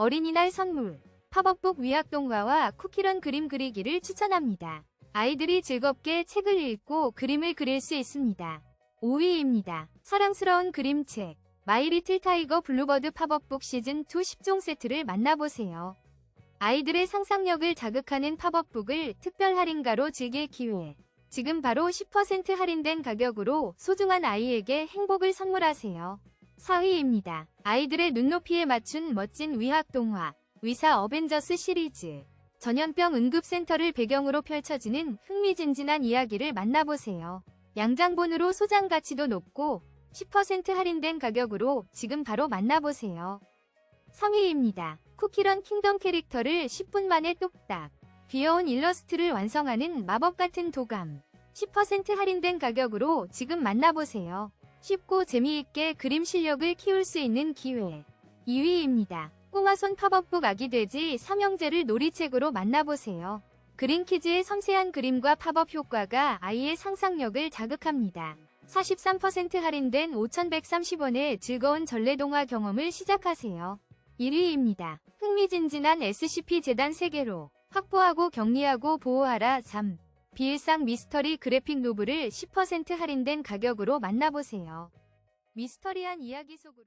어린이날 선물, 팝업북 위학동화와 쿠키런 그림 그리기를 추천합니다. 아이들이 즐겁게 책을 읽고 그림을 그릴 수 있습니다. 5위입니다. 사랑스러운 그림책, 마이리틀 타이거 블루버드 팝업북 시즌2 10종 세트를 만나보세요. 아이들의 상상력을 자극하는 팝업북을 특별 할인가로 즐길 기회. 지금 바로 10% 할인된 가격으로 소중한 아이에게 행복을 선물하세요. 4위입니다. 아이들의 눈높이에 맞춘 멋진 위학 동화, 위사 어벤져스 시리즈. 전염병 응급센터를 배경으로 펼쳐지는 흥미진진한 이야기를 만나보세요. 양장본으로 소장 가치도 높고 10% 할인된 가격으로 지금 바로 만나보세요. 3위입니다. 쿠키런 킹덤 캐릭터를 10분 만에 뚝딱. 귀여운 일러스트를 완성하는 마법 같은 도감. 10% 할인된 가격으로 지금 만나보세요. 쉽고 재미있게 그림 실력을 키울 수 있는 기회. 2위입니다. 꼬마 손 팝업북 아기 돼지 삼형제를 놀이책으로 만나보세요. 그린키즈의 섬세한 그림과 팝업 효과가 아이의 상상력을 자극합니다. 43% 할인된 5,130원의 즐거운 전래동화 경험을 시작하세요. 1위입니다. 흥미진진한 SCP 재단 세계로 확보하고 격리하고 보호하라 3. 비일상 미스터리 그래픽 노블을 10% 할인된 가격으로 만나보세요. 미스터리한 이야기 속으로